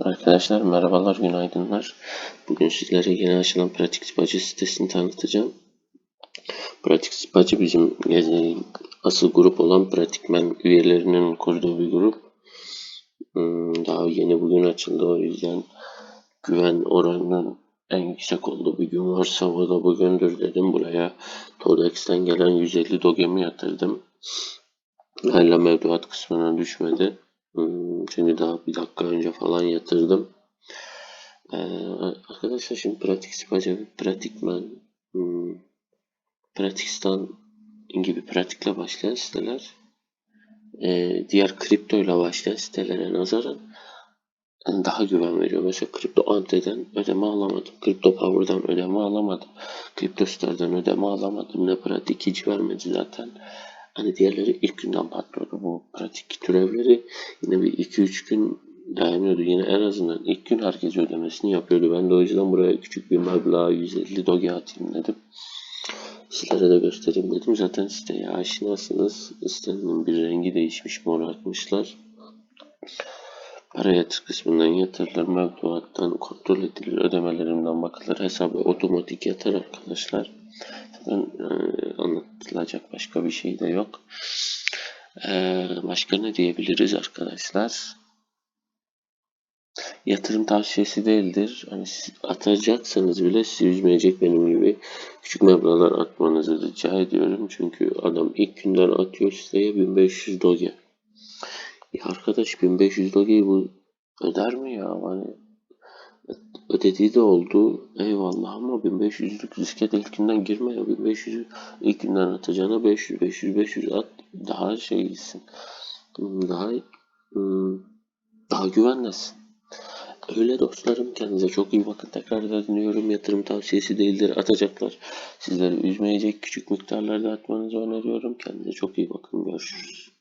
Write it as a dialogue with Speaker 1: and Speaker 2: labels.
Speaker 1: Arkadaşlar merhabalar, günaydınlar. Bugün sizlere yeni açılan Pratik Spacı sitesini tanıtacağım. Pratik Spacı bizim e, asıl grup olan Pratikmen üyelerinin kurduğu bir grup. Hmm, Daha yeni bugün açıldı o yüzden güven oranının en yüksek olduğu bir gün varsa o da bugündür dedim. Buraya Todex'ten gelen 150 dogemi yatırdım. Hala mevduat kısmına düşmedi. Hmm, Çünkü daha bir dakika önce falan yatırdım. Ee, arkadaşlar şimdi pratik ve pratikmen hmm, pratikistan gibi pratikle başlayan siteler ee, diğer kripto ile başlayan sitelere nazaran daha güven veriyor. Mesela kripto anteden ödeme alamadım. Kripto power'dan ödeme alamadım. Kripto star'dan ödeme alamadım. Ne pratik hiç vermedi zaten. Hani diğerleri ilk günden patlıyordu. Bu pratik türevleri yine bir 2-3 gün dayanıyordu. Yine en azından ilk gün herkes ödemesini yapıyordu. Ben de o yüzden buraya küçük bir meblağ 150 doge atayım dedim. Sizlere de göstereyim dedim. Zaten siteye aşinasınız. Sitenin bir rengi değişmiş. Mor atmışlar. Para yatır kısmından yatırılır, mevduattan kontrol edilir, ödemelerimden bakılır, hesaba otomatik yatar arkadaşlar. Zaten e, anlatılacak başka bir şey de yok. E, başka ne diyebiliriz arkadaşlar? Yatırım tavsiyesi değildir. Hani atacaksanız bile sizi üzmeyecek benim gibi küçük meblağlar atmanızı rica ediyorum. Çünkü adam ilk günden atıyor siteye 1500 doge. Ya arkadaş 1500 dogeyi bu öder mi ya? Hani ödediği de oldu. Eyvallah ama 1500'lük riske de ilk günden girme ya. 1500'ü ilk günden atacağına 500, 500, 500 at. Daha şey gitsin. Daha hmm, daha güvenlesin. Öyle dostlarım kendinize çok iyi bakın. Tekrar da dinliyorum. Yatırım tavsiyesi değildir. Atacaklar. Sizleri üzmeyecek küçük miktarlarda atmanızı öneriyorum. Kendinize çok iyi bakın. Görüşürüz.